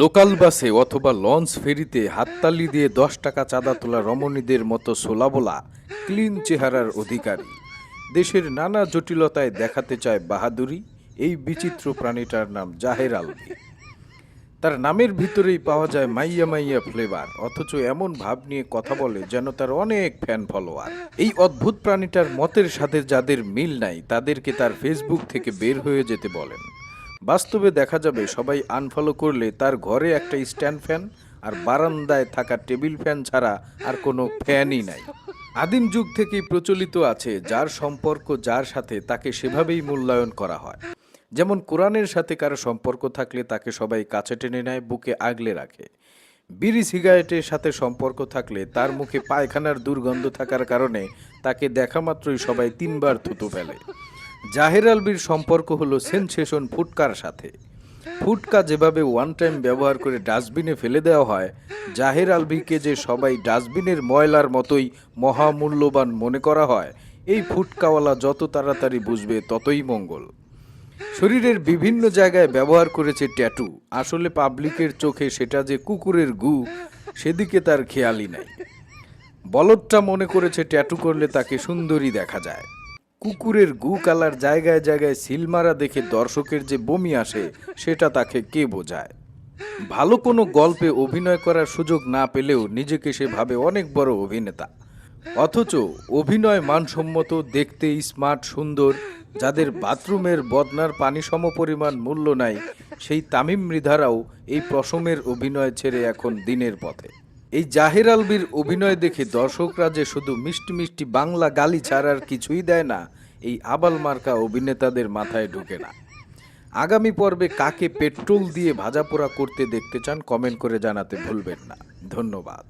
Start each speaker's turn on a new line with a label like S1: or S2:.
S1: Local বাসে অথবা launch ফেরিতে হাততালি দিয়ে দশ টাকা চাঁদা তোলা রমণীদের মতো সোলাবোলা, ক্লিন চেহারার অধিকারী। দেশের নানা জটিলতায় দেখাতে চায় বাহাদুরি, এই বিচিত্র প্রাণীটার নাম জাহের আলভি তার নামের ভিতরেই পাওয়া যায় মাইয়া মাইয়া ফ্লেভার, অথচ এমন ভাব নিয়ে কথা বলে যেন তার অনেক ফ্যান ফলোয়ার। এই অদ্ভুত প্রাণীটার মতের সাথে যাদের মিল নাই, তাদেরকে তার ফেসবুক থেকে বের হয়ে যেতে বলেন। বাস্তবে দেখা যাবে সবাই আনফলো করলে তার ঘরে একটা স্ট্যান্ড ফ্যান আর বারান্দায় থাকা টেবিল ফ্যান ছাড়া আর কোনো ফ্যানই নাই। আদিম যুগ থেকেই প্রচলিত আছে যার সম্পর্ক যার সাথে তাকে সেভাবেই মূল্যায়ন করা হয়। যেমন কোরআনের সাথে কারও সম্পর্ক থাকলে তাকে সবাই কাছে টেনে নেয়, বুকে আগলে রাখে। বিড়ি সিগারেটের সাথে সম্পর্ক থাকলে তার মুখে পায়খানার দুর্গন্ধ থাকার কারণে তাকে দেখা মাত্রই সবাই তিনবার থুতু ফেলে। জাহের আলবির সম্পর্ক হলো সেনসেশন ফুটকার সাথে। ফুটকা যেভাবে ওয়ান টাইম ব্যবহার করে ডাস্টবিনে ফেলে দেওয়া হয়, জাহের আলভিকে যে সবাই ডাস্টবিনের ময়লার মতোই মহামূল্যবান মনে করা হয়, এই ফুটকাওয়ালা যত তাড়াতাড়ি বুঝবে ততই মঙ্গল। শরীরের বিভিন্ন জায়গায় ব্যবহার করেছে ট্যাটু, আসলে পাবলিকের চোখে সেটা যে কুকুরের গু, সেদিকে তার খেয়ালই নাই। বলদটা মনে করেছে ট্যাটু করলে তাকে সুন্দরী দেখা যায়। কুকুরের গু কালার জায়গায় জায়গায় সিলমারা দেখে দর্শকের যে বমি আসে, সেটা তাকে কে বোঝায়? ভালো কোনো গল্পে অভিনয় করার সুযোগ না পেলেও নিজেকে সে ভাবে অনেক বড় অভিনেতা। অথচ অভিনয় মানসম্মত, দেখতে স্মার্ট, সুন্দর, যাদের বাথরুমের বদনার পানি সমপরিমাণ মূল্য নাই, সেই তামিম মৃধারাও এই প্রসমের অভিনয় ছেড়ে এখন দিনের পথে। এই জাহির আলবির অভিনয় দেখে দর্শকরা যে শুধু মিষ্টি মিষ্টি বাংলা গালি ছাড়ার কিছুই দেয় না, এই আবাল মার্কা অভিনেতাদের মাথায় ঢুকে না। আগামী পর্বে কাকে পেট্রোল দিয়ে ভাজাপোড়া করতে দেখতে চান কমেন্ট করে জানাতে ভুলবেন না। ধন্যবাদ।